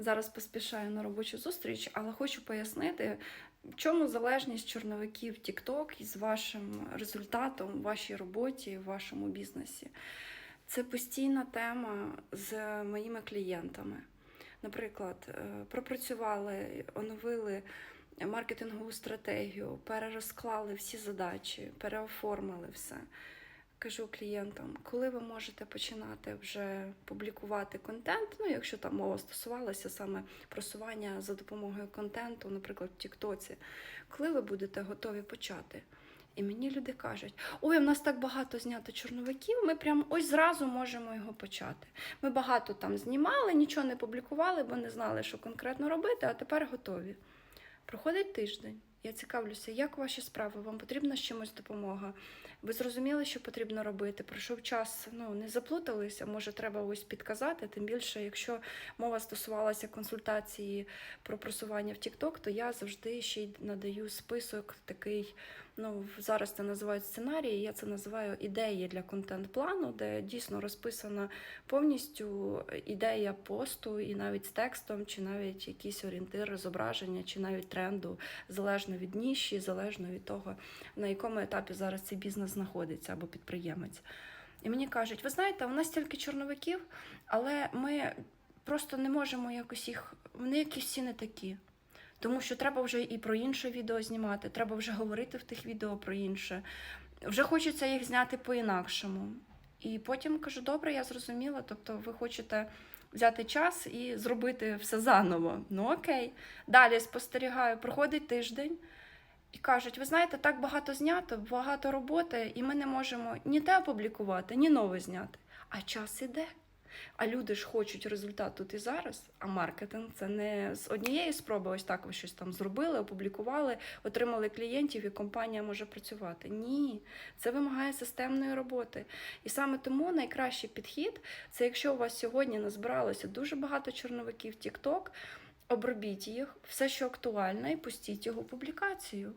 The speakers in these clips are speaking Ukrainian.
Зараз поспішаю на робочу зустріч, але хочу пояснити, в чому залежність чорновиків TikTok із вашим результатом в вашій роботі, в вашому бізнесі. Це постійна тема з моїми клієнтами. Наприклад, е, пропрацювали, оновили маркетингову стратегію, перерозклали всі задачі, переоформили все. Кажу клієнтам, коли ви можете починати вже публікувати контент, ну якщо там мова стосувалася саме просування за допомогою контенту, наприклад, в Тіктоці, коли ви будете готові почати? І мені люди кажуть: ой, в нас так багато знято чорновиків, ми прям ось зразу можемо його почати. Ми багато там знімали, нічого не публікували, бо не знали, що конкретно робити, а тепер готові. Проходить тиждень. Я цікавлюся, як ваші справи? Вам потрібна з чимось допомога? Ви зрозуміли, що потрібно робити? Пройшов час, ну не заплуталися, може, треба ось підказати. Тим більше, якщо мова стосувалася консультації про просування в TikTok, то я завжди ще й надаю список такий. Ну, зараз це називають сценарії, я це називаю ідеї для контент-плану, де дійсно розписана повністю ідея посту, і навіть з текстом, чи навіть якісь орієнтири, зображення, чи навіть тренду, залежно від ніші, залежно від того, на якому етапі зараз цей бізнес знаходиться або підприємець. І мені кажуть, ви знаєте, у нас стільки чорновиків, але ми просто не можемо якось їх, вони якісь всі не такі. Тому що треба вже і про інше відео знімати, треба вже говорити в тих відео про інше. Вже хочеться їх зняти по-інакшому. І потім кажу, добре, я зрозуміла. Тобто, ви хочете взяти час і зробити все заново. Ну окей. Далі спостерігаю, проходить тиждень. І кажуть, ви знаєте, так багато знято, багато роботи, і ми не можемо ні те опублікувати, ні нове зняти. А час іде. А люди ж хочуть результат тут і зараз. А маркетинг це не з однієї спроби, ось так ви щось там зробили, опублікували, отримали клієнтів, і компанія може працювати. Ні, це вимагає системної роботи. І саме тому найкращий підхід це якщо у вас сьогодні назбиралося дуже багато чорновиків TikTok, Обробіть їх, все, що актуальне, і пустіть його публікацію.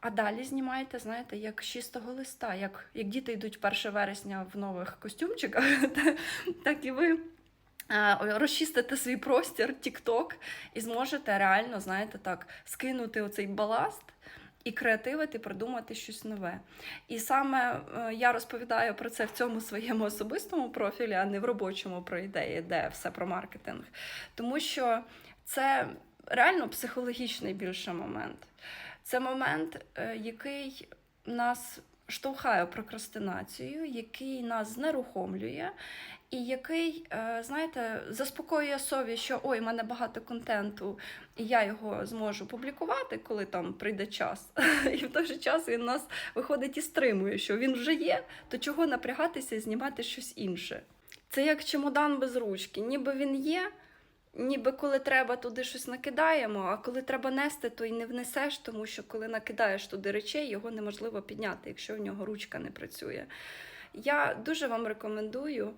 А далі знімайте, знаєте, як чистого листа, як, як діти йдуть 1 вересня в нових костюмчиках, так і ви розчистите свій простір, TikTok, і зможете реально, знаєте, так, скинути оцей баласт. І креативити, придумати щось нове. І саме е, я розповідаю про це в цьому своєму особистому профілі, а не в робочому про ідеї, де все про маркетинг. Тому що це реально психологічний більше момент. Це момент, е, який нас штовхає прокрастинацію, який нас знерухомлює, і який, е, знаєте, заспокоює совість, що ой, в мене багато контенту, і я його зможу публікувати, коли там прийде час. І в той же час він нас виходить і стримує, що він вже є, то чого напрягатися і знімати щось інше. Це як чемодан без ручки, ніби він є. Ніби коли треба туди щось накидаємо, а коли треба нести, то й не внесеш, тому що коли накидаєш туди речей, його неможливо підняти, якщо в нього ручка не працює. Я дуже вам рекомендую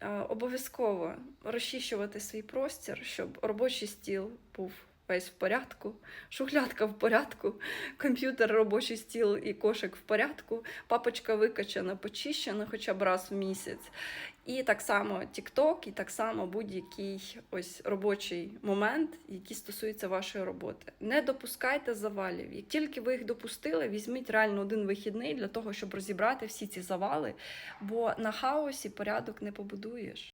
е, обов'язково розчищувати свій простір, щоб робочий стіл був весь в порядку, шухлядка в порядку, комп'ютер, робочий стіл і кошик в порядку, папочка викачана, почищена хоча б раз в місяць. І так само TikTok, і так само будь-який ось робочий момент, який стосується вашої роботи. Не допускайте завалів. Як тільки ви їх допустили, візьміть реально один вихідний для того, щоб розібрати всі ці завали, бо на хаосі порядок не побудуєш.